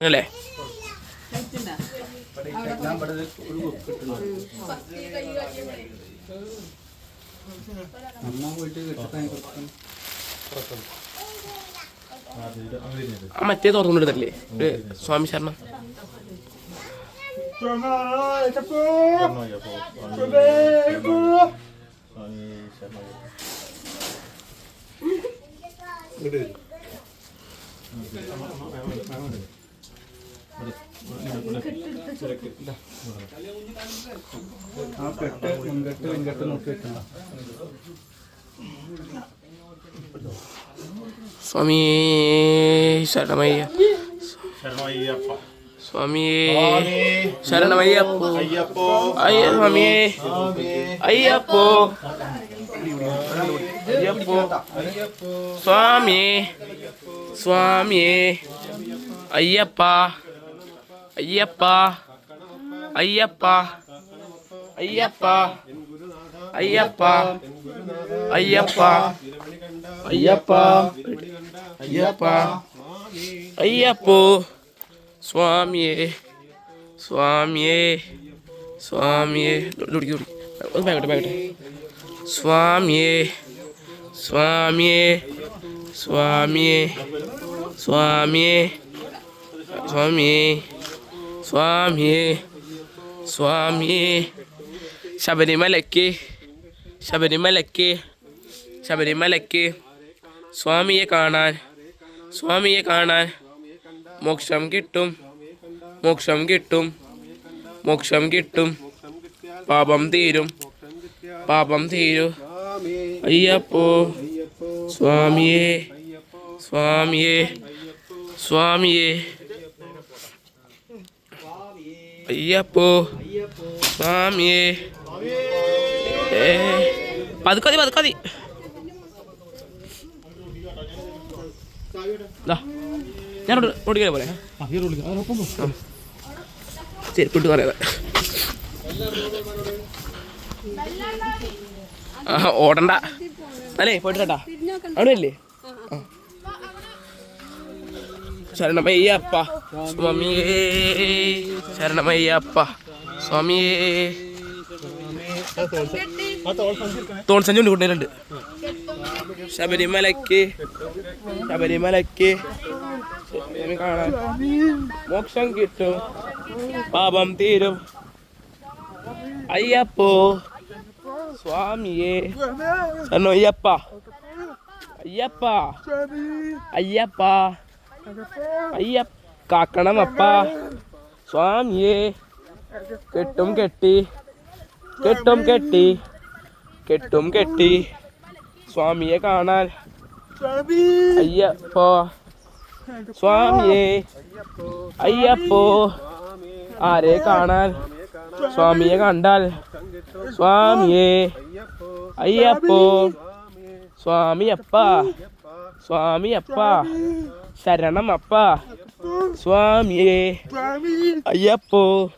അല്ലേ? മറ്റേ തുറന്നുകൊണ്ട് തരില്ലേ? സ്വാമി ശർമ്മ ഇങ്ങോട്ട് ആ കെട്ട് മുൻകെട്ട് പിൻകെട്ട് നോക്കി വെക്കണം സ്വാമി ശരണമയ്യ ശരണമയ്യപ്പ സ്വാമി ശരണമയ്യപ്പോ അയ്യപ്പോ അയ്യ സ്വാമിയേ അയ്യപ്പോ അയ്യപ്പോ സ്വാമിയേ സ്വാമിയേ അയ്യപ്പ അയ്യപ്പ അയ്യപ്പ അയ്യപ്പ അയ്യപ്പ അയ്യപ്പ അയ്യപ്പ അയ്യപ്പ അയ്യപ്പോ സ്വാമിയേ സ്വാമിയേ സ്വാമിയേ കുടിക്കും കുടി ഒന്ന് ബാഗട്ടെ ബാഗട്ടെ സ്വാമിയേ സ്വാമിയേ സ്വാമിയേ സ്വാമിയേ സ്വാമിയേ സ്വാമിയേ സ്വാമിയേ ശബരിമലയ്ക്ക് ശബരിമലയ്ക്ക് ശബരിമലയ്ക്ക് സ്വാമിയെ കാണാൻ സ്വാമിയെ കാണാൻ മോക്ഷം കിട്ടും മോക്ഷം കിട്ടും മോക്ഷം കിട്ടും. പാപം തീരും പാപം തീരും. അയ്യപ്പോ സ്വാമിയേ സ്വാമിയേ സ്വാമിയേ അയ്യപ്പോ സ്വാമിയേ ഏ പതുക്കതി പതുക്കതി ഞാൻ ഓടിക്കാൻ പോലെ ചെരുപ്പിട്ട് പറയാതെ ഓടണ്ട അല്ലേ പോയിട്ട് കേട്ടാ അവിടെ അല്ലേ. ശരണമയ്യപ്പ സ്വാമിയേ ശരണമയ്യപ്പ സ്വാമിയേ തോൺ സഞ്ചു കൊണ്ടുവരുന്നുണ്ട് ശബരിമലയ്ക്ക് ശബരിമലയ്ക്ക് ശബരിമല കാണാൻ മോക്ഷം കിട്ടും പാപം തീരും അയ്യപ്പോ സ്വാമിയേ ശരണോ അയ്യപ്പ അയ്യപ്പ അയ്യപ്പ അയ്യപ്പ കാക്കണമപ്പ സ്വാമിയേ കെട്ടും കെട്ടി കെട്ടും കെട്ടി കെട്ടും കെട്ടി സ്വാമിയെ കാണാൻ അയ്യപ്പോ സ്വാമിയെ അയ്യപ്പോ ആരെ കാണാൻ സ്വാമിയെ കണ്ടാൽ സ്വാമിയെ അയ്യപ്പോ സ്വാമിയപ്പ സ്വാമിയപ്പ ശരണമപ്പ சுவாமியே. ஐயப்போ.